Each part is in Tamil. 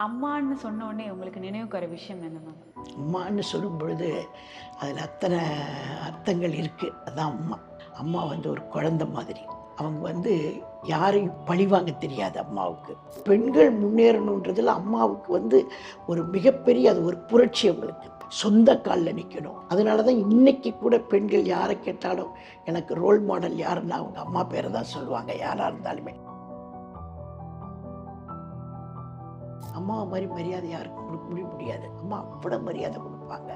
அம்மான்னு சொன்ன உடனே உங்களுக்கு நினைவுக்கிற விஷயம் என்ன மேம் அம்மான்னு சொல்லும் பொழுது அதில் அத்தனை அர்த்தங்கள் இருக்குது அதுதான் அம்மா. அம்மா வந்து ஒரு குழந்தை மாதிரி. அவங்க வந்து யாரையும் பழிவாங்க தெரியாது அம்மாவுக்கு. பெண்கள் முன்னேறணுன்றதில் அம்மாவுக்கு வந்து ஒரு மிகப்பெரிய அது ஒரு புரட்சி அவங்களுக்கு. சொந்த காலில் நிற்கணும் அதனால தான் இன்னைக்கு கூட பெண்கள் யாரை கேட்டாலும் எனக்கு ரோல் மாடல் யாருன்னா அவங்க அம்மா பேரை தான் சொல்லுவாங்க யாராக இருந்தாலுமே. அம்மா மாதிரி மரியாதை யாருக்கும் கொடுக்க முடிய முடியாது. அம்மா அவ்வளோ மரியாதை கொடுப்பாங்க.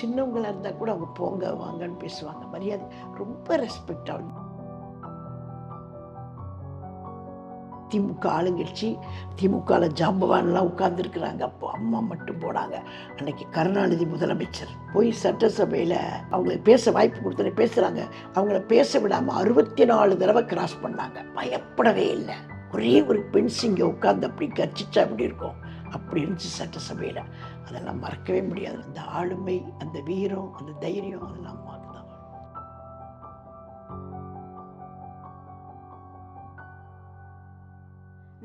சின்னவங்களாக இருந்தால் கூட அவங்க போங்க வாங்கன்னு பேசுவாங்க. மரியாதை ரொம்ப ரெஸ்பெக்ட் ஆகும் திமுக ஆளுங்கட்சி திமுகவில் ஜாம்பவான்லாம் உட்கார்ந்துருக்குறாங்க. அப்போ அம்மா மட்டும் போனாங்க. அன்னைக்கு கருணாநிதி முதலமைச்சர் போய் சட்டசபையில் அவங்களுக்கு பேச வாய்ப்பு கொடுத்தனே பேசுகிறாங்க அவங்கள பேச விடாமல் அறுபத்தி நாலு தடவை கிராஸ் பண்ணாங்க. பயப்படவே இல்லை. ஒரே ஒரு பெண் சிங்க உட்கார்ந்து அப்படி கர்ச்சிச்சா அப்படி இருக்கும்? அப்படி இருந்துச்சு சட்டசபையில். அதெல்லாம் மறக்கவே முடியாது. அந்த ஆளுமை அந்த வீரம் அந்த தைரியம் அதெல்லாம் தான்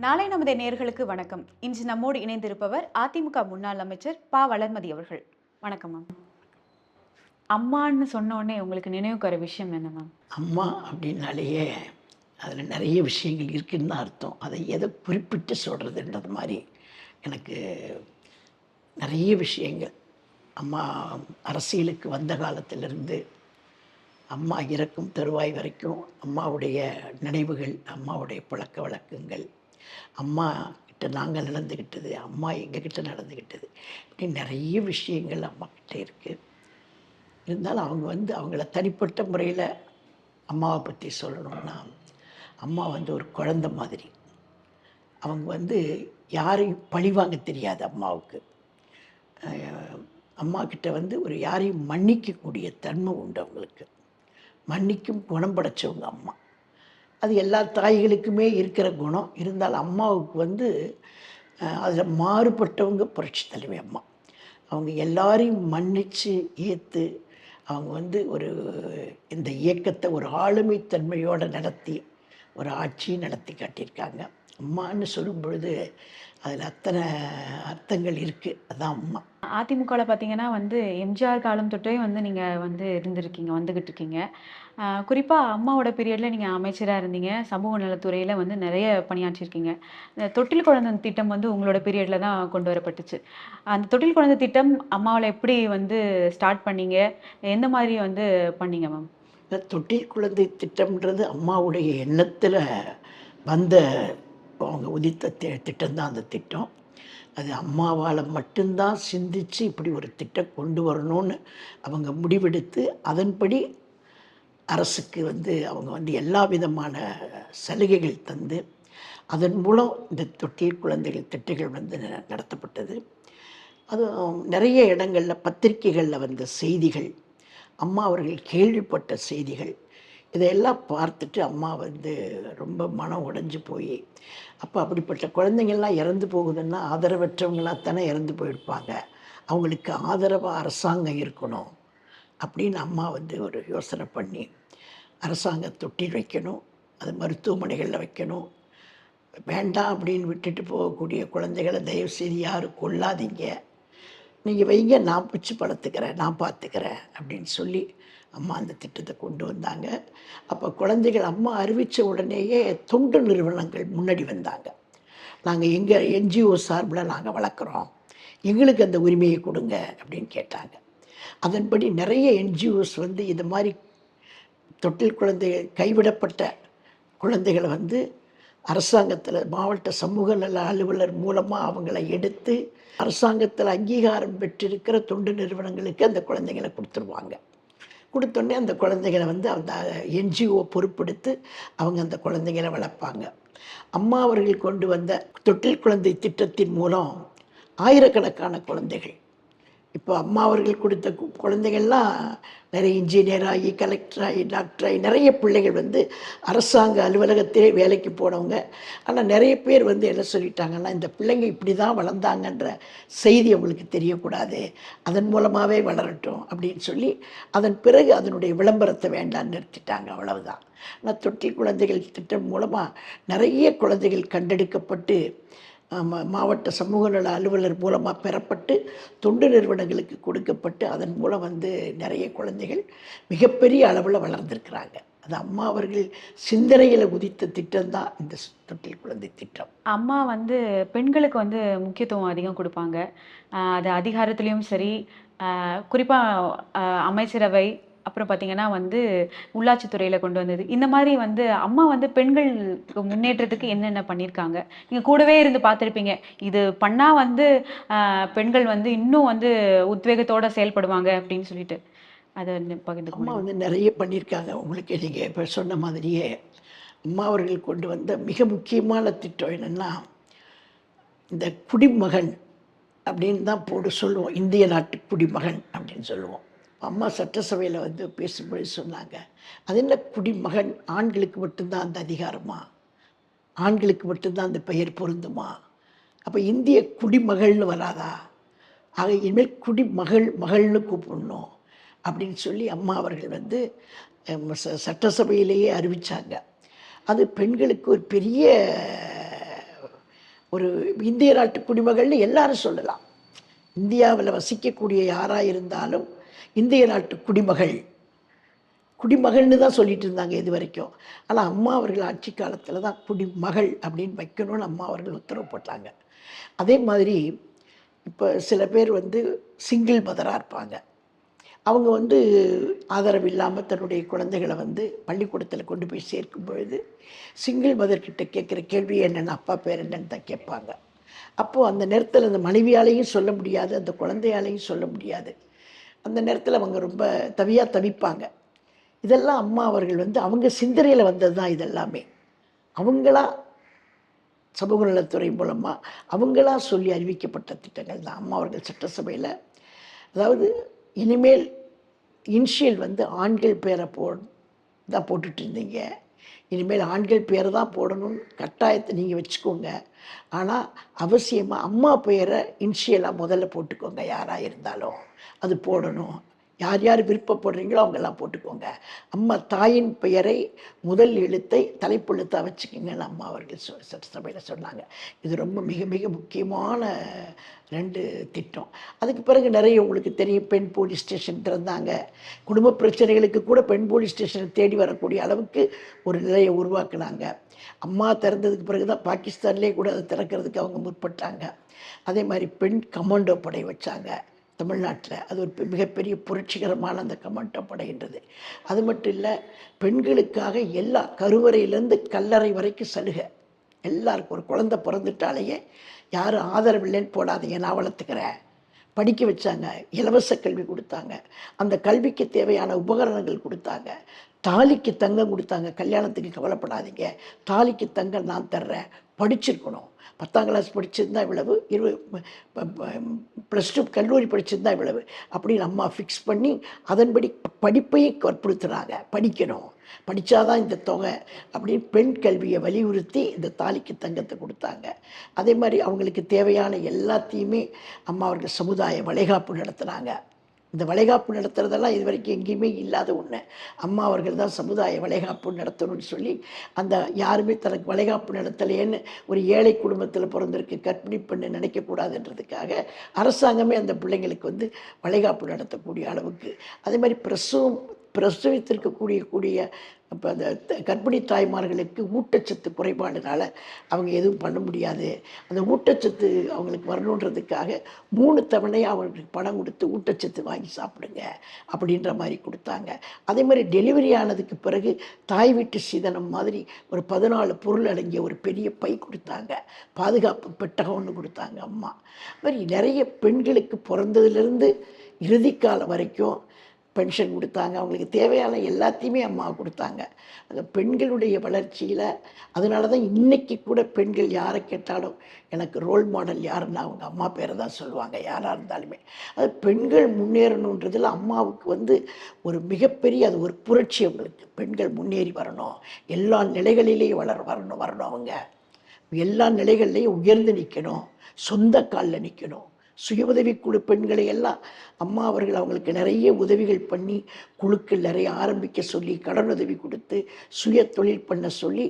நாளை நமது நேர்களுக்கு வணக்கம். இன்று நம்மோடு இணைந்திருப்பவர் அதிமுக முன்னாள் அமைச்சர் ப. வளர்மதி அவர்கள். வணக்கம் மேம். அம்மான்னு சொன்ன உடனே உங்களுக்கு நினைவுக்கு விஷயம் என்ன மேம்? அம்மா அப்படின்னாலேயே அதில் நிறைய விஷயங்கள் இருக்குன்னு தான் அர்த்தம். அதை எதை குறிப்பிட்டு சொல்கிறதுன்றது மாதிரி எனக்கு நிறைய விஷயங்கள். அம்மா அரசியலுக்கு வந்த காலத்திலிருந்து அம்மா இறக்கும் தருவாய் வரைக்கும் அம்மாவுடைய நினைவுகள் அம்மாவுடைய பழக்க வழக்கங்கள் அம்மா கிட்ட நாங்கள் நடந்துக்கிட்டது அம்மா எங்ககிட்ட நடந்துக்கிட்டது இப்படி நிறைய விஷயங்கள் அம்மா கிட்டே இருக்குது இருந்தாலும் அவங்க வந்து அவங்கள தனிப்பட்ட முறையில் அம்மாவை பற்றி சொல்லணும்னா அம்மா வந்து ஒரு குழந்தை மாதிரி. அவங்க வந்து யாரையும் பழிவாங்க தெரியாது அம்மாவுக்கு. அம்மாக்கிட்ட அம்மா கிட்ட வந்து ஒரு யாரையும் மன்னிக்கக்கூடிய தன்மை உண்டு அவங்களுக்கு. மன்னிக்கும் குணம் படைச்சவங்க அம்மா. அது எல்லா தாய்களுக்குமே இருக்கிற குணம். இருந்தாலும் அம்மாவுக்கு வந்து அதில் மாறுபட்டவங்க புரட்சி தலைவி அம்மா. அவங்க எல்லாரையும் மன்னித்து ஏற்று அவங்க வந்து ஒரு இந்த இயக்கத்தை ஒரு ஆளுமைத்தன்மையோடு நடத்தி ஒரு ஆட்சி நடத்தி காட்டியிருக்காங்க. அம்மான்னு சொல்லும் பொழுது அதில் அத்தனை அர்த்தங்கள் இருக்குது அதான் அம்மா. அதிமுகவில் பார்த்தீங்கன்னா வந்து எம்ஜிஆர் காலம் தொட்டே வந்து நீங்கள் வந்து இருந்திருக்கீங்க வந்துக்கிட்டு இருக்கீங்க. குறிப்பாக அம்மாவோட பீரியடில் நீங்கள் அமைச்சராக இருந்தீங்க. சமூக நலத்துறையில் வந்து நிறைய பணியாற்றிருக்கீங்க. இந்த தொட்டில் குழந்தை திட்டம் வந்து உங்களோட பீரியடில் தான் கொண்டு வரப்பட்டுச்சு. அந்த தொட்டில் குழந்தை திட்டம் அம்மாவில் எப்படி வந்து ஸ்டார்ட் பண்ணீங்க? எந்த மாதிரி வந்து பண்ணீங்க மேம் இந்த தொட்டில் குழந்தை திட்டம்ன்றது அம்மாவுடைய எண்ணத்தில் வந்த அவங்க உதித்த தி திட்டம்தான் அந்த திட்டம். அது அம்மாவால் மட்டும்தான் சிந்தித்து இப்படி ஒரு திட்டம் கொண்டு வரணும்னு அவங்க முடிவெடுத்து அதன்படி அரசுக்கு வந்து அவங்க வந்து எல்லா விதமான சலுகைகள் தந்து அதன் மூலம் இந்த தொட்டில் குழந்தைகள் திட்டங்கள் வந்து ந- நடத்தப்பட்டது. அது நிறைய இடங்களில் பத்திரிகைகளில் வந்த செய்திகள் அம்மா அவர்கள் கேள்விப்பட்ட செய்திகள் இதையெல்லாம் பார்த்துட்டு அம்மா வந்து ரொம்ப மனம் உடைஞ்சு போய். அப்போ அப்படிப்பட்ட குழந்தைங்கள்லாம் இறந்து போகுதுன்னா ஆதரவற்றவங்களாக தானே இறந்து போயிருப்பாங்க. அவங்களுக்கு ஆதரவாக அரசாங்கம் இருக்கணும் அப்படின்னு அம்மா வந்து ஒரு யோசனை பண்ணி அரசாங்கம் தொட்டில் வைக்கணும் அது மருத்துவமனைகளில் வைக்கணும். வேண்டாம் அப்படின்னு விட்டுட்டு போகக்கூடிய குழந்தைகளை தயவு செய்து யாரும் கொல்லாதீங்க நீங்கள் வைங்க நான் பிடிச்சி பழத்துக்கிறேன் நான் பார்த்துக்கிறேன் அப்படின்னு சொல்லி அம்மா அந்த திட்டத்தை கொண்டு வந்தாங்க. அப்போ குழந்தைகள் அம்மா அறிவித்த உடனேயே தொண்டு நிறுவனங்கள் முன்னாடி வந்தாங்க. நாங்கள் எங்கள் என்ஜிஓ சார்பில் நாங்கள் வளர்க்குறோம். எங்களுக்கு அந்த உரிமையை கொடுங்க அப்படின்னு கேட்டாங்க. அதன்படி நிறைய என்ஜிஓஸ் வந்து இது மாதிரி தொட்டில் குழந்தைகள் கைவிடப்பட்ட குழந்தைகளை வந்து அரசாங்கத்தில் மாவட்ட சமூக நல அலுவலர் மூலமாக அவங்கள எடுத்து அரசாங்கத்தில் அங்கீகாரம் பெற்றிருக்கிற தொண்டு நிறுவனங்களுக்கு அந்த குழந்தைங்களை கொடுத்துருவாங்க. கொடுத்தோடனே அந்த குழந்தைகளை வந்து அந்த என்ஜிஓ பொறுப்பெடுத்து அவங்க அந்த குழந்தைகளை வளர்ப்பாங்க. அம்மா அவர்கள் கொண்டு வந்த தொட்டில் குழந்தை திட்டத்தின் மூலம் ஆயிரக்கணக்கான குழந்தைகள் இப்போ அம்மா அவர்கள் கொடுத்த கு- குழந்தைகள்லாம் நிறைய இன்ஜினியர் ஆகி கலெக்டர் ஆகி டாக்டர் ஆகி நிறைய பிள்ளைகள் வந்து அரசாங்க அலுவலகத்திலே வேலைக்கு போனவங்க. ஆனால் நிறைய பேர் வந்து என்ன சொல்லிட்டாங்கன்னா இந்த பிள்ளைங்க இப்படி தான் வளர்ந்தாங்கன்ற செய்தி அவங்களுக்கு தெரியக்கூடாது. அதன் மூலமாகவே வளரட்டும் அப்படின்னு சொல்லி அதன் பிறகு அதனுடைய விளம்பரத்தை வேண்டாம்னு நிறுத்திட்டாங்க. அவ்வளவுதான். ஆனால் தொட்டி குழந்தைகள் திட்டம் மூலமாக நிறைய குழந்தைகள் கண்டெடுக்கப்பட்டு மாவட்ட சமூக நல அலுவலர் மூலமாக பெறப்பட்டு தொண்டு நிறுவனங்களுக்கு கொடுக்கப்பட்டு அதன் மூலம் வந்து நிறைய குழந்தைகள் மிகப்பெரிய அளவில் வளர்ந்துருக்கிறாங்க. அது அம்மா அவர்கள் சிந்தனையில் உதித்த திட்டம் தான் இந்த தொட்டில் குழந்தை திட்டம். அம்மா வந்து பெண்களுக்கு வந்து முக்கியத்துவம் அதிகம் கொடுப்பாங்க. அது அதிகாரத்துலேயும் சரி குறிப்பாக அமைச்சரவை அப்புறம் பார்த்தீங்கன்னா வந்து உள்ளாட்சித்துறையில் கொண்டு வந்தது. இந்த மாதிரி வந்து அம்மா வந்து பெண்களுக்கு முன்னேற்றத்துக்கு என்னென்ன பண்ணியிருக்காங்க நீங்கள் கூடவே இருந்து பார்த்துருப்பீங்க இது பண்ணால் வந்து பெண்கள் வந்து இன்னும் வந்து உத்வேகத்தோட செயல்படுவாங்க அப்படின்னு சொல்லிட்டு. அதை பகிர்ந்து அம்மா வந்து நிறைய பண்ணியிருக்காங்க உங்களுக்கு நீங்கள் இப்போ சொன்ன மாதிரியே அம்மா அவர்கள் கொண்டு வந்த மிக முக்கியமான திட்டம் என்னென்னா இந்த குடிமகன் அப்படின்னு தான் போட்டு சொல்லுவோம். இந்திய நாட்டு குடிமகன் அப்படின்னு சொல்லுவோம். அம்மா சட்டசபையில் வந்து பேசும்போது சொன்னாங்க. அது என்ன குடிமகன்? ஆண்களுக்கு மட்டும்தான் அந்த அதிகாரமா? ஆண்களுக்கு மட்டும்தான் அந்த பெயர் பொருந்துமா? அப்போ இந்திய குடிமகள்னு வராதா? ஆக இனிமேல் குடிமகள் மகள்னு கூப்பிடணும் அப்படின்னு சொல்லி அம்மா அவர்கள் வந்து ச- சட்டசபையிலேயே அறிவித்தாங்க அது பெண்களுக்கு ஒரு பெரிய ஒரு இந்திய நாட்டு குடிமகள்னு எல்லாரும் சொல்லலாம். இந்தியாவில் வசிக்கக்கூடிய யாராக இருந்தாலும் இந்திய நாட்டு குடிமகள். குடிமகள்னு தான் சொல்லிட்டு இருந்தாங்க இது வரைக்கும். ஆனால் அம்மா அவர்கள் ஆட்சி காலத்தில் தான் குடிமகள் அப்படின்னு வைக்கணும்னு அம்மா அவர்கள் உத்தரவு போட்டாங்க. அதே மாதிரி இப்போ சில பேர் வந்து சிங்கிள் மதராக இருப்பாங்க. அவங்க வந்து ஆதரவு இல்லாமல் தன்னுடைய குழந்தைகளை வந்து பள்ளிக்கூடத்தில் கொண்டு போய் சேர்க்கும் பொழுது சிங்கிள் மதர்கிட்ட கேட்குற கேள்வி என்னென்ன அப்பா பேர் என்னன்னு தான் கேட்பாங்க. அப்போது அந்த நேரத்தில் அந்த மனைவியாலையும் சொல்ல முடியாது அந்த குழந்தையாலையும் சொல்ல முடியாது. அந்த நேரத்தில் அவங்க ரொம்ப தவியாக தவிப்பாங்க. இதெல்லாம் அம்மா அவர்கள் வந்து அவங்க சிந்தனையில் வந்தது தான் இதெல்லாமே. அவங்களா சமூக நலத்துறை மூலமாக அவங்களா சொல்லி அறிவிக்கப்பட்ட திட்டங்கள் தான் அம்மா அவர்கள் சட்டசபையில். அதாவது இனிமேல் இன்ஷியல் வந்து ஆண்கள் பேரை போ தான் போட்டுட்டு இருந்தீங்க. இனிமேல் ஆண்கள் பேரை தான் போடணும்னு கட்டாயத்தை நீங்கள் வச்சுக்கோங்க. ஆனால் அவசியமாக அம்மா பெயரை இன்ஷியலாக முதல்ல போட்டுக்கோங்க யாராக இருந்தாலும். அது போடணும். யார் யார் விருப்பப்படுறீங்களோ அவங்கெல்லாம் போட்டுக்கோங்க. அம்மா தாயின் பெயரை முதல் எழுத்தை தலைப்பெழுத்தாக வச்சுக்கோங்கன்னு அம்மா அவர்கள் சொ சட்டசபையில் சொன்னாங்க. இது ரொம்ப மிக மிக முக்கியமான ரெண்டு திட்டம். அதுக்கு பிறகு நிறைய உங்களுக்கு தெரியும் பெண் போலீஸ் ஸ்டேஷன் திறந்தாங்க. குடும்ப பிரச்சனைகளுக்கு கூட பெண் போலீஸ் ஸ்டேஷனை தேடி வரக்கூடிய அளவுக்கு ஒரு நிலையை உருவாக்குனாங்க. அம்மா திறந்ததுக்கு பிறகு தான் பாகிஸ்தான்லேயே கூட அதை திறக்கிறதுக்கு அவங்க முற்பட்டாங்க. அதே மாதிரி பெண் கமாண்டோ படை வச்சாங்க. தமிழ்நாட்டில். அது ஒரு மிகப்பெரிய புரட்சிகரமான அந்த கமாண்டோ அது மட்டும் இல்லை பெண்களுக்காக எல்லா கருவறையிலேருந்து கல்லறை வரைக்கும் சலுகை. எல்லாருக்கும் ஒரு குழந்தை பிறந்துட்டாலேயே யாரும் ஆதரவு இல்லைன்னு போடாதீங்க நான் வளர்த்துக்கிறேன் படிக்க வச்சாங்க இலவச கல்வி கொடுத்தாங்க அந்த கல்விக்கு தேவையான உபகரணங்கள் கொடுத்தாங்க தாலிக்கு தங்கம் கொடுத்தாங்க. கல்யாணத்துக்கு கவலைப்படாதீங்க. தாலிக்கு தங்கம் நான் தர்றேன். படிச்சிருக்கணும். பத்தாம் கிளாஸ் படிச்சிருந்தா இவ்வளவு இரு ப்ளஸ் டூ கல்லூரி படிச்சிருந்தா இவ்வளவு. அப்படின்னு அம்மா ஃபிக்ஸ் பண்ணி அதன்படி படிப்பையும் வற்புறுத்துகிறாங்க படிக்கணும். படித்தாதான் இந்த தொகை அப்படின்னு பெண் கல்வியை வலியுறுத்தி இந்த தாலிக்கு தங்கத்தை கொடுத்தாங்க. அதே மாதிரி அவங்களுக்கு தேவையான எல்லாத்தையுமே அம்மா அவர்கள் சமுதாய வளைகாப்பு நடத்துனாங்க இந்த வளைகாப்பு நடத்துறதெல்லாம் இது வரைக்கும் எங்கேயுமே இல்லாத ஒன்று அம்மா அவர்கள் தான் சமுதாய வளைகாப்பு நடத்தணும்னு சொல்லி அந்த யாருமே தனக்கு வளைகாப்பு நடத்தலையேன்னு ஒரு ஏழை குடும்பத்தில் பிறந்திருக்கு கர்ப்பிணி பெண்ணு நினைக்கக்கூடாதுன்றதுக்காக அரசாங்கமே அந்த பிள்ளைங்களுக்கு வந்து வளைகாப்பு நடத்தக்கூடிய அளவுக்கு. அதே மாதிரி பிரசவம் பிரசவித்திருக்கக்கூடிய கூடிய இப்போ அந்த த- கர்ப்பிணி தாய்மார்களுக்கு ஊட்டச்சத்து குறைபாடுனால அவங்க எதுவும் பண்ண முடியாது. அந்த ஊட்டச்சத்து அவங்களுக்கு வரணுன்றதுக்காக மூணு தவணையாக அவங்களுக்கு பணம் கொடுத்து ஊட்டச்சத்து வாங்கி சாப்பிடுங்க அப்படின்ற மாதிரி கொடுத்தாங்க. அதே மாதிரி டெலிவரி ஆனதுக்கு பிறகு தாய் வீட்டு சீதனம் மாதிரி ஒரு பதினாலு பொருள் அடங்கிய ஒரு பெரிய பை கொடுத்தாங்க. பாதுகாப்பு பெட்டகம் ஒன்று கொடுத்தாங்க அம்மா. மாதிரி நிறைய பெண்களுக்கு பிறந்ததுலேருந்து இறுதி காலம் வரைக்கும் பென்ஷன் கொடுத்தாங்க. அவங்களுக்கு தேவையான எல்லாத்தையுமே அம்மா கொடுத்தாங்க. அந்த பெண்களுடைய வளர்ச்சியில் அதனால தான் இன்னைக்கு கூட பெண்கள் யாரை கேட்டாலும் எனக்கு ரோல் மாடல் யாருன்னா அவங்க அம்மா பேரை தான் சொல்லுவாங்க. யாராக இருந்தாலுமே. அது பெண்கள் முன்னேறணுன்றதில் அம்மாவுக்கு வந்து ஒரு மிகப்பெரிய அது ஒரு புரட்சி அவங்களுக்கு. பெண்கள் முன்னேறி வரணும். எல்லா நிலைகளிலேயும் வளர வரணும் வரணும் அவங்க. எல்லா நிலைகள்லையும் உயர்ந்து நிற்கணும் சொந்த காலில் நிற்கணும் சுய உதவிக்குழு பெண்களை எல்லாம் அம்மா அவர்கள் அவங்களுக்கு நிறைய உதவிகள் பண்ணி குழுக்கள் நிறைய ஆரம்பிக்க சொல்லி கடன் உதவி கொடுத்து சுய தொழில் பண்ண சொல்லி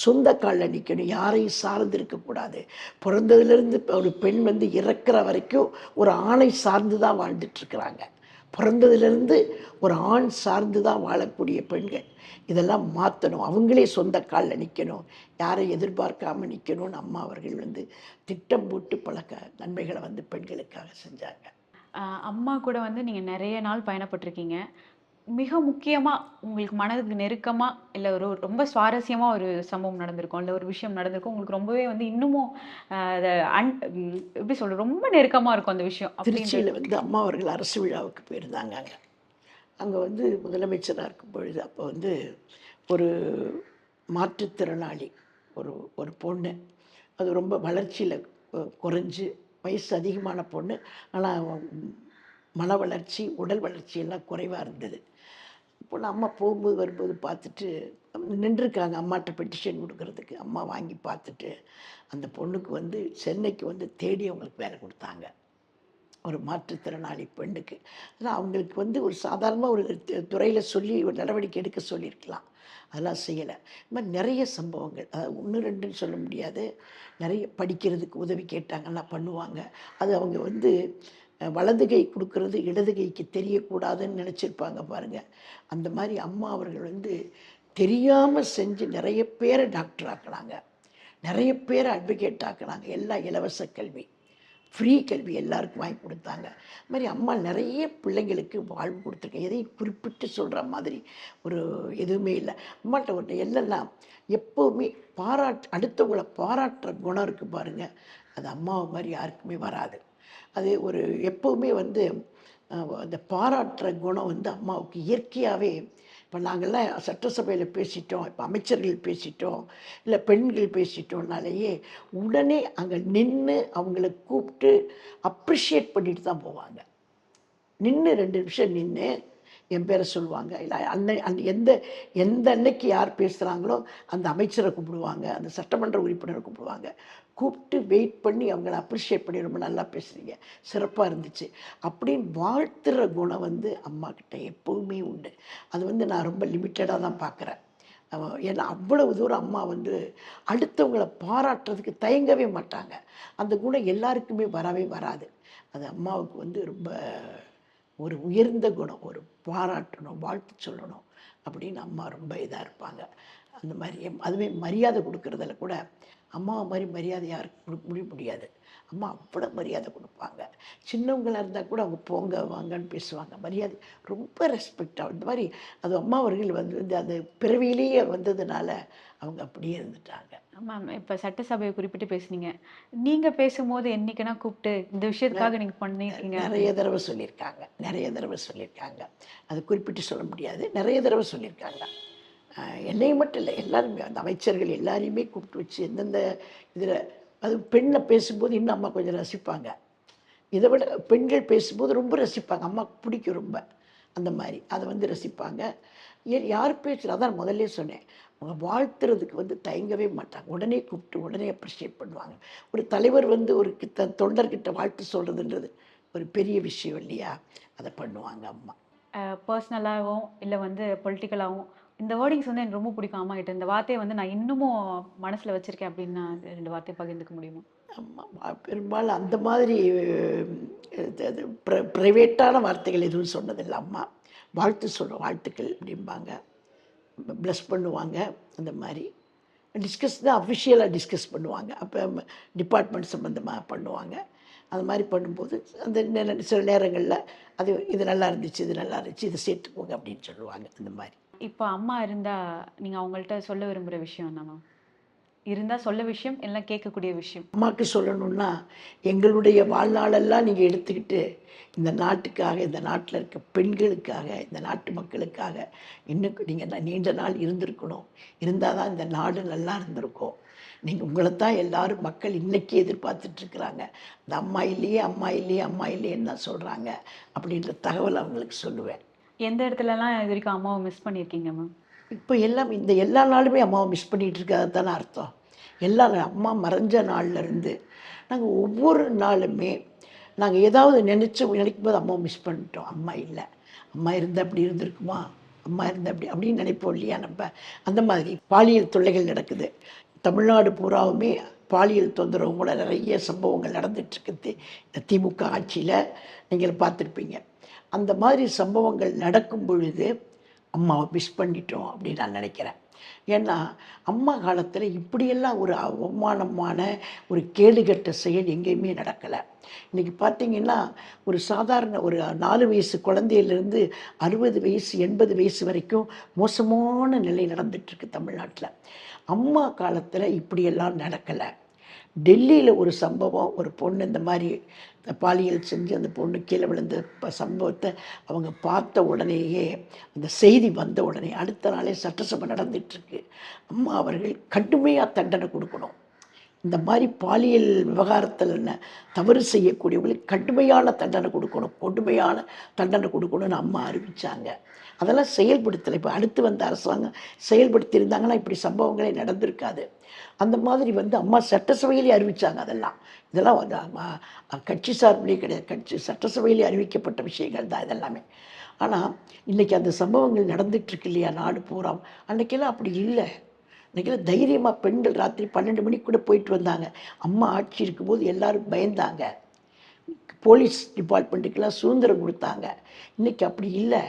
சொந்த காலில் நிற்கணும் யாரையும் சார்ந்து இருக்கக்கூடாது பிறந்ததுலேருந்து ஒரு பெண் வந்து இறக்குற வரைக்கும் ஒரு ஆணை சார்ந்து தான் வாழ்ந்துட்டுருக்குறாங்க பிறந்ததுலேருந்து ஒரு ஆண் சார்ந்து தான் வாழக்கூடிய பெண்கள். இதெல்லாம் மாற்றணும் அவங்களே சொந்த காலில் நிற்கணும் யாரை எதிர்பார்க்காம நிற்கணும்னு அம்மா அவர்கள் வந்து திட்டம் போட்டு பல க நன்மைகளை வந்து பெண்களுக்காக செஞ்சாங்க. அம்மா கூட வந்து நீங்க நிறைய நாள் பயணப்பட்டிருக்கீங்க. மிக முக்கியமா உங்களுக்கு மனதுக்கு நெருக்கமா இல்ல ஒரு ரொம்ப சுவாரஸ்யமா ஒரு சம்பவம் நடந்திருக்கும். இல்ல ஒரு விஷயம் நடந்திருக்கும். உங்களுக்கு ரொம்பவே வந்து இன்னமும் அத அன் எப்படி சொல்றது? ரொம்ப நெருக்கமா இருக்கும் அந்த விஷயம் திருச்சியில் வந்து அம்மா அவர்கள் அரசு விழாவுக்கு போயிருந்தாங்க அங்கே அங்கே வந்து முதலமைச்சராக இருக்கும் பொழுது அப்போ வந்து ஒரு மாற்றுத்திறனாளி ஒரு ஒரு பொண்ணு. அது ரொம்ப வளர்ச்சியில் குறைஞ்சி வயசு அதிகமான பொண்ணு. ஆனால் மன வளர்ச்சி உடல் வளர்ச்சி எல்லாம் குறைவாக இருந்தது. இப்போ அம்மா போகும்போது வரும்போது பார்த்துட்டு நின்றுருக்காங்க. அம்மாட்ட பெட்டிஷன் கொடுக்கறதுக்கு. அம்மா வாங்கி பார்த்துட்டு அந்த பொண்ணுக்கு வந்து சென்னைக்கு வந்து தேடி அவங்களுக்கு வேலை கொடுத்தாங்க. ஒரு மாற்றுத்திறனாளி பெண்ணுக்கு. ஆனால் அவங்களுக்கு வந்து ஒரு சாதாரணமாக ஒரு துறையில் சொல்லி ஒரு நடவடிக்கை எடுக்க சொல்லியிருக்கலாம். அதெல்லாம் செய்யலை. இந்த மாதிரி நிறைய சம்பவங்கள். அதாவது ஒன்று ரெண்டுன்னு சொல்ல முடியாது. நிறைய படிக்கிறதுக்கு உதவி கேட்டாங்கன்னா பண்ணுவாங்க. அது அவங்க வந்து வலதுகை கொடுக்கறது இடதுகைக்கு தெரியக்கூடாதுன்னு நினச்சிருப்பாங்க பாருங்கள் அந்த மாதிரி அம்மா அவர்கள் வந்து தெரியாமல் செஞ்சு நிறைய பேரை டாக்டர் ஆக்குனாங்க. நிறைய பேரை அட்வொகேட் ஆக்குனாங்க. எல்லாம் இலவச கல்வி. ஃப்ரீ கல்வி எல்லாருக்கும் வாங்கி கொடுத்தாங்க. அது மாதிரி அம்மா நிறைய பிள்ளைங்களுக்கு வாழ்வு கொடுத்துருக்கேன். எதையும் குறிப்பிட்டு சொல்கிற மாதிரி ஒரு எதுவுமே இல்லை. அம்மாட்ட ஒரு எல்லாம் எப்போவுமே பாராட்டு அடுத்தவங்களை பாராட்டுற குணம் இருக்குது பாருங்கள் அது அம்மாவை மாதிரி யாருக்குமே வராது. அது ஒரு எப்போவுமே வந்து அந்த பாராட்டுற குணம் வந்து அம்மாவுக்கு இயற்கையாகவே இப்போ நாங்கள்லாம் சட்டசபையில் பேசிட்டோம் இப்போ அமைச்சர்கள் பேசிட்டோம் இல்லை பெண்கள் பேசிட்டோம்னாலேயே உடனே அங்கே நின்று அவங்கள கூப்பிட்டு அப்ரிஷியேட் பண்ணிட்டு தான் போவாங்க. நின்று ரெண்டு நிமிஷம் நின்று என் பேரை சொல்லுவாங்க. இல்லை அன்னை அந்த எந்த எந்த அன்னைக்கு யார் பேசுகிறாங்களோ அந்த அமைச்சரை கூப்பிடுவாங்க அந்த சட்டமன்ற உறுப்பினரை கூப்பிடுவாங்க. கூப்பிட்டு வெயிட் பண்ணி அவங்கள அப்ரிஷியேட் பண்ணி ரொம்ப நல்லா பேசுகிறீங்க சிறப்பாக இருந்துச்சு. அப்படின்னு வாழ்த்துற குணம் வந்து அம்மா கிட்ட எப்போவுமே உண்டு. அது வந்து நான் ரொம்ப லிமிட்டடாக தான் பார்க்குறேன் ஏன்னா அவ்வளவு தூரம் அம்மா வந்து அடுத்தவங்களை பாராட்டுறதுக்கு தயங்கவே மாட்டாங்க. அந்த குணம் எல்லாருக்குமே வரவே வராது. அது அம்மாவுக்கு வந்து ரொம்ப ஒரு உயர்ந்த குணம் ஒரு பாராட்டணும் வாழ்த்து சொல்லணும் அப்படின்னு அம்மா ரொம்ப இதாக இருப்பாங்க. அந்த மாதிரி அதுவே மரியாதை கொடுக்கறதுல கூட அம்மாவை மாதிரி மரியாதை யாருக்கு கொடுக்க முடிய முடியாது. அம்மா அவ்வளோ மரியாதை கொடுப்பாங்க. சின்னவங்களாக இருந்தால் கூட அவங்க போங்க வாங்கன்னு பேசுவாங்க. மரியாதை ரொம்ப ரெஸ்பெக்டாக இந்த மாதிரி அது அம்மா அவர்கள் வந்து அந்த பிறவியிலேயே வந்ததுனால அவங்க அப்படியே இருந்துட்டாங்க. மேம் இப்ப சட்டசபையை குறிப்பிட்டு பேசுனீங்க. நீங்க பேசும்போது என்னைக்குன்னா கூப்பிட்டு இந்த விஷயத்துக்காக நீங்க பண்ணிருக்கீங்க நிறைய தடவை சொல்லியிருக்காங்க. நிறைய தடவை சொல்லியிருக்காங்க. அது குறிப்பிட்டு சொல்ல முடியாது. நிறைய தடவை சொல்லியிருக்காங்க. என்னை மட்டும் இல்லை எல்லாருமே அந்த அமைச்சர்கள் எல்லாரையுமே கூப்பிட்டு வச்சு எந்தெந்த இதில் அது பெண்ணை பேசும்போது இன்னும் அம்மா கொஞ்சம் ரசிப்பாங்க. இதை விட பெண்கள் பேசும்போது ரொம்ப ரசிப்பாங்க. அம்மாவுக்கு பிடிக்கும் ரொம்ப. அந்த மாதிரி அதை வந்து ரசிப்பாங்க. ஏன் யார் பேசுகிற அதான் முதல்ல சொன்னேன். அவங்க வாழ்த்துறதுக்கு வந்து தயங்கவே மாட்டாங்க. உடனே கூப்பிட்டு உடனே அப்ரிஷியேட் பண்ணுவாங்க. ஒரு தலைவர் வந்து ஒரு கிட்ட தொண்டர்கிட்ட வாழ்த்து சொல்கிறதுன்றது ஒரு பெரிய விஷயம் இல்லையா? அதை பண்ணுவாங்க அம்மா. பர்சனலாகவும் இல்லை வந்து பொலிட்டிக்கலாகவும் இந்த வேர்டிங்ஸ் வந்து எனக்கு ரொம்ப பிடிக்கும் அம்மா கிட்ட இந்த வார்த்தையை வந்து நான் இன்னமும் மனசில் வச்சுருக்கேன் அப்படின்னு ரெண்டு வார்த்தையை பகிர்ந்துக்க முடியுமா? ஆமா, பெரும்பாலும் அந்த மாதிரி ப்ரைவேட்டான வார்த்தைகள் எதுவும் சொன்னதில்லை. அம்மா வாழ்த்து சொல்ல வாழ்த்துக்கள் அப்படிம்பாங்க. ப்ளஸ் பண்ணுவாங்க அந்த மாதிரி. டிஸ்கஸ் தான் அஃபிஷியலாக டிஸ்கஸ் பண்ணுவாங்க. அப்போ டிபார்ட்மெண்ட் சம்மந்தமாக பண்ணுவாங்க. அது மாதிரி பண்ணும்போது அந்த சில நேரங்களில் அது இது நல்லா இருந்துச்சு இது நல்லா இருந்துச்சு இதை சேர்த்துக்கோங்க அப்படின்னு சொல்லுவாங்க அந்த மாதிரி. இப்போ அம்மா இருந்தால் நீங்கள் அவங்கள்ட்ட சொல்ல விரும்புகிற விஷயம் என்ன மேம் சொல்ல விஷயம் எல்லாம் கேட்கக்கூடிய விஷயம். அம்மாவுக்கு சொல்லணும்னா எங்களுடைய வாழ்நாளெல்லாம் நீங்கள் எடுத்துக்கிட்டு இந்த நாட்டுக்காக இந்த நாட்டில் இருக்க பெண்களுக்காக இந்த நாட்டு மக்களுக்காக இன்னும் நீங்கள் நீண்ட நாள் இருந்திருக்கணும். இருந்தால் தான் இந்த நாடு நல்லா இருந்திருக்கும். நீங்கள் உங்களை தான் எல்லாரும் மக்கள் இன்னைக்கு எதிர்பார்த்துட்ருக்குறாங்க அந்த இந்த அம்மா இல்லையே அம்மா இல்லையே அம்மா இல்லையேன்னு தான் சொல்கிறாங்க அப்படின்ற தகவல் அவங்களுக்கு சொல்லுவேன். எந்த இடத்துலலாம் இது வரைக்கும் அம்மாவை மிஸ் பண்ணியிருக்கீங்க மேம் இப்போ எல்லாம் இந்த எல்லா நாளுமே அம்மாவை மிஸ் பண்ணிகிட்டு இருக்காது தானே அர்த்தம். எல்லா அம்மா மறைஞ்ச நாள்லேருந்து நாங்கள் ஒவ்வொரு நாளுமே நாங்கள் ஏதாவது நினச்சி நினைக்கும் போது அம்மாவை மிஸ் பண்ணிட்டோம். அம்மா இல்லை. அம்மா இருந்தால் அப்படி இருந்திருக்குமா? அம்மா இருந்தால் அப்படி அப்படின்னு நினைப்போம் இல்லையா நம்ம? அந்த மாதிரி பாலியல் தொல்லைகள் நடக்குது. தமிழ்நாடு பூராவுமே பாலியல் தொந்தரவு கூட நிறைய சம்பவங்கள் நடந்துகிட்ருக்குது இந்த திமுக ஆட்சியில் நீங்கள் பார்த்துருப்பீங்க. அந்த மாதிரி சம்பவங்கள் நடக்கும் பொழுது அம்மாவை மிஸ் பண்ணிட்டோம் அப்படின்னு நான் நினைக்கிறேன். ஏன்னா அம்மா காலத்தில் இப்படியெல்லாம் ஒரு அவமானமான ஒரு கேடுகட்ட செயல் எங்கேயுமே நடக்கலை. இன்றைக்கி பார்த்தீங்கன்னா ஒரு சாதாரண ஒரு நாலு வயசு குழந்தையிலேருந்து அறுபது வயசு எண்பது வயசு வரைக்கும் மோசமான நிலை நடந்துட்டுருக்கு தமிழ்நாட்டில். அம்மா காலத்தில் இப்படியெல்லாம் நடக்கலை. டெல்லியில் ஒரு சம்பவம் ஒரு பொண்ணு இந்த மாதிரி பாலியல் செஞ்சு அந்த பொண்ணு கீழே விழுந்த சம்பவத்தை அவங்க பார்த்த உடனேயே அந்த செய்தி வந்த உடனே அடுத்த நாளே சட்டசபை நடந்துட்டுருக்கு. அம்மா அவர்கள் கடுமையாக தண்டனை கொடுக்கணும். இந்த மாதிரி பாலியல் விவகாரத்தில் என்ன தவறு செய்யக்கூடியவங்களுக்கு கடுமையான தண்டனை கொடுக்கணும் கொடுமையான தண்டனை கொடுக்கணும்னு அம்மா அறிவித்தாங்க அதெல்லாம் செயல்படுத்தலை. இப்போ அடுத்து வந்த அரசாங்கம் செயல்படுத்தியிருந்தாங்கன்னா இப்படி சம்பவங்களே நடந்திருக்காது. அந்த மாதிரி வந்து அம்மா சட்டசபையிலே அறிவித்தாங்க அதெல்லாம். இதெல்லாம் வந்து அம்மா கட்சி சார்பிலே கிடையாது. கட்சி சட்டசபையிலே அறிவிக்கப்பட்ட விஷயங்கள் தான் இதெல்லாமே. ஆனால் இன்றைக்கி அந்த சம்பவங்கள் நடந்துகிட்ருக்கு இல்லையா? நாடு பூரா. அன்றைக்கெல்லாம் அப்படி இல்லை. இன்றைக்கெல்லாம் தைரியமாக பெண்கள் ராத்திரி பன்னெண்டு மணிக்கு கூட போயிட்டு வந்தாங்க. அம்மா ஆட்சி இருக்கும்போது எல்லாரும் பயந்தாங்க. போலீஸ் டிபார்ட்மெண்ட்டுக்கெல்லாம் சுதந்திரம் கொடுத்தாங்க. இன்றைக்கி அப்படி இல்லை.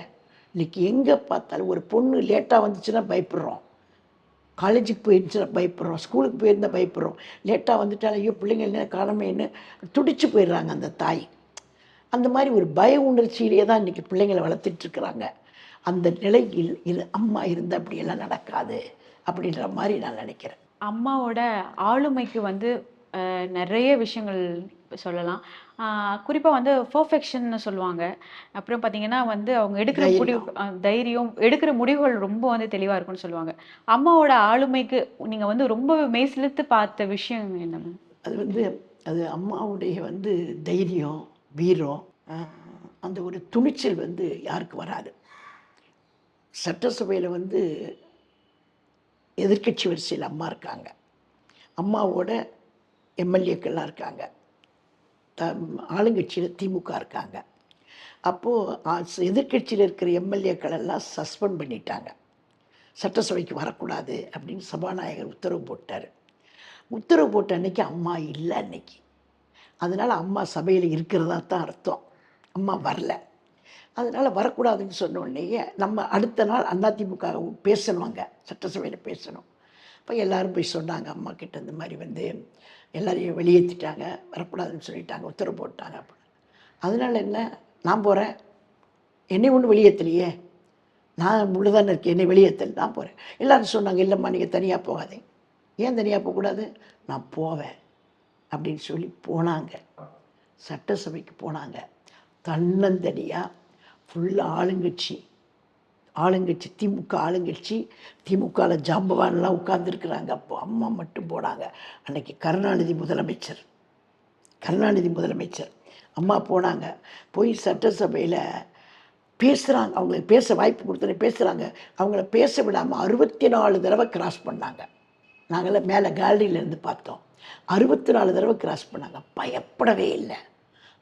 இன்றைக்கி எங்கே பார்த்தாலும் ஒரு பொண்ணு லேட்டாக வந்துச்சுன்னா பயப்படுறோம். காலேஜுக்கு போயிருந்துச்சுன்னா பயப்படுறோம். ஸ்கூலுக்கு போயிருந்தால் பயப்படுறோம். லேட்டாக வந்துட்டாலும் ஐயோ பிள்ளைங்க என்ன? காணமேன்னு துடிச்சு போயிடுறாங்க அந்த தாய். அந்த மாதிரி ஒரு பய உணர்ச்சியிலே தான் இன்றைக்கி பிள்ளைங்களை வளர்த்துட்ருக்குறாங்க அந்த நிலையில் இரு அம்மா இருந்து அப்படியெல்லாம் நடக்காது அப்படின்ற மாதிரி நான் நினைக்கிறேன். அம்மாவோட ஆளுமைக்கு வந்து நிறைய விஷயங்கள் சொல்லலாம். குறிப்பாக வந்து பர்ஃபெக்ஷன்னு சொல்லுவாங்க. அப்புறம் பார்த்தீங்கன்னா வந்து அவங்க எடுக்கிற. முடிவு தைரியம் எடுக்கிற முடிவுகள் ரொம்ப வந்து தெளிவாக இருக்கும்னு சொல்லுவாங்க. அம்மாவோட ஆளுமைக்கு நீங்கள் வந்து ரொம்ப மெய்சிலுத்து பார்த்த விஷயம் என்ன அது வந்து அது அம்மாவுடைய வந்து தைரியம் வீரம் அந்த ஒரு துணிச்சல் வந்து யாருக்கு வராது. சட்டசபையில் வந்து எதிர்க்கட்சி வரிசையில் அம்மா இருக்காங்க. அம்மாவோட எம்எல்ஏக்கள்லாம் இருக்காங்க. த ஆளுங்கட்சியில் திமுக இருக்காங்க. அப்போது எதிர்க்கட்சியில் இருக்கிற எம்எல்ஏக்கள் எல்லாம் சஸ்பெண்ட் பண்ணிட்டாங்க. சட்டசபைக்கு வரக்கூடாது அப்படின்னு சபாநாயகர் உத்தரவு போட்டார். உத்தரவு போட்ட அன்னைக்கு அம்மா இல்லை அன்னைக்கு. அதனால் அம்மா சபையில் இருக்கிறதா தான் அர்த்தம். அம்மா வரல. அதனால் வரக்கூடாதுன்னு சொன்ன நம்ம அடுத்த நாள் அதிமுக பேசணும் அங்கே. சட்டசபையில் பேசணும். இப்போ எல்லோரும் போய் சொன்னாங்க அம்மா கிட்ட இந்த மாதிரி வந்து எல்லாரையும் வெளியேற்றிட்டாங்க வரக்கூடாதுன்னு சொல்லிட்டாங்க உத்தரவு போட்டாங்க அப்படின்னு. அதனால் என்ன? நான் போகிறேன் என்னை ஒன்றும் வெளியேற்றலையே. நான் உள்ளதானே இருக்கேன். என்னை வெளியேற்றல நான் போகிறேன் எல்லோரும் சொன்னாங்க இல்லைம்மா நீங்கள் தனியாக போகாதீங்க ஏன் தனியாக போகக்கூடாது? நான் போவேன் அப்படின்னு சொல்லி போனாங்க. சட்டசபைக்கு போனாங்க. தன்னந்தனியாக ஃபுல்லாக ஆளுங்கட்சி. ஆளுங்கட்சி திமுக ஆளுங்கட்சி திமுகவில் ஜாம்பவான்லாம் உட்கார்ந்துருக்குறாங்க. அப்போ அம்மா மட்டும் போனாங்க. அன்னைக்கு கருணாநிதி முதலமைச்சர். கருணாநிதி முதலமைச்சர். அம்மா போனாங்க. போய் சட்டசபையில் பேசுகிறாங்க அவங்களுக்கு பேச வாய்ப்பு கொடுத்தோன்னே பேசுகிறாங்க அவங்கள பேச விடாமல் அறுபத்தி நாலு தடவை கிராஸ் பண்ணாங்க. நாங்களாம் மேலே கேலரியிலேருந்து பார்த்தோம். அறுபத்தி நாலு தடவை கிராஸ் பண்ணாங்க. பயப்படவே இல்லை.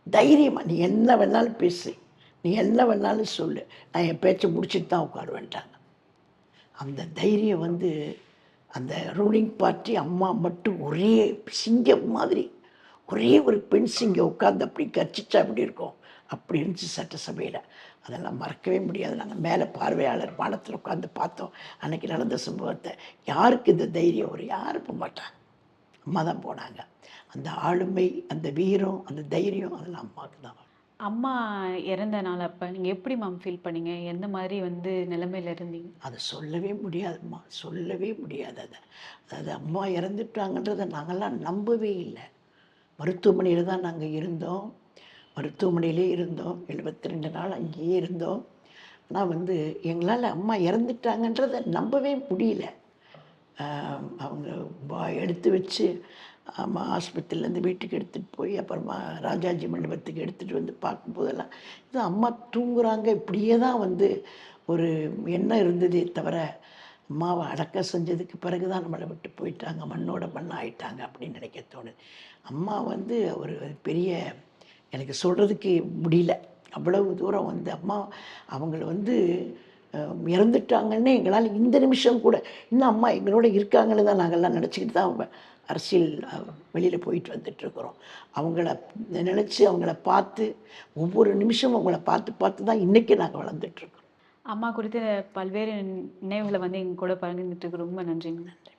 தைரியமாக நீ என்ன வேணாலும் பேசு. நீ என்ன வேணாலும் சொல்லு. நான் என் பேச்சை முடிச்சுட்டு தான் உட்காருவேன்ட்டாங்க அந்த தைரியம் வந்து அந்த ரூலிங் பார்ட்டி அம்மா மட்டும் ஒரே சிங்கம் மாதிரி ஒரே ஒரு பெண் சிங்கம் உட்காந்து அப்படி கர்ச்சிச்சா அப்படி இருக்கும்? அப்படி இருந்துச்சு சட்டசபையில். அதெல்லாம் மறக்கவே முடியாது. நாங்கள் மேலே பார்வையாளர் பாலத்தில் உட்காந்து பார்த்தோம். அன்னைக்கு நடந்த சம்பவத்தை. யாருக்கு இந்த தைரியம் ஒரு யாரும் போக மாட்டாங்க. அம்மா தான் போனாங்க. அந்த ஆளுமை அந்த வீரம் அந்த தைரியம் அதெல்லாம் அம்மாவுக்கு தான் அம்மா இறந்த நாள் அப்போ நீங்கள் எப்படி மேம் ஃபீல் பண்ணீங்க? எந்த மாதிரி வந்து நிலைமையில் இருந்தீங்க? அதை சொல்லவே முடியாதும்மா. சொல்லவே முடியாது அதை. அதாவது அம்மா இறந்துட்டாங்கன்றதை நாங்கள்லாம் நம்பவே இல்லை. மருத்துவமனையில் தான் நாங்கள் இருந்தோம். மருத்துவமனையிலே இருந்தோம். எழுபத்தி ரெண்டு நாள் அங்கேயே இருந்தோம். ஆனால் வந்து எங்களால் அம்மா இறந்துட்டாங்கன்றதை நம்பவே முடியல. அவங்க எடுத்து வச்சு ஆமாம் ஆஸ்பத்திரியிலேருந்து வீட்டுக்கு எடுத்துகிட்டு போய் அப்புறமா ராஜாஜி மண்டபத்துக்கு எடுத்துகிட்டு வந்து பார்க்கும்போதெல்லாம் இது அம்மா தூங்குறாங்க. இப்படியே தான் வந்து ஒரு எண்ணம் இருந்ததே தவிர அம்மாவை அடக்க செஞ்சதுக்கு பிறகு தான் நம்மளை விட்டு போயிட்டாங்க. மண்ணோட மண் ஆயிட்டாங்க அப்படின்னு நினைக்க தோணுது. அம்மா வந்து ஒரு பெரிய எனக்கு சொல்கிறதுக்கு முடியல. அவ்வளவு தூரம் வந்து அம்மா அவங்கள வந்து இறந்துட்டாங்கன்னே இறந்துட்டாங்கன்னு எங்களால் இந்த நிமிஷம் கூட இன்னும் அம்மா எங்களோட இருக்காங்கன்னு தான் நாங்கள்லாம் நினச்சிக்கிட்டு தான் அரசியல் வெளியில் போயிட்டு வந்துட்டுருக்குறோம். அவங்கள நினச்சி அவங்கள பார்த்து ஒவ்வொரு நிமிஷமும் அவங்கள பார்த்து பார்த்து தான் இன்றைக்கி நாங்கள் வளர்ந்துட்டுருக்கோம். அம்மா குறித்த பல்வேறு நினைவுகளை வந்து எங்கள் கூட பகிர்ந்துட்டு ரொம்ப நன்றிங்க. நன்றி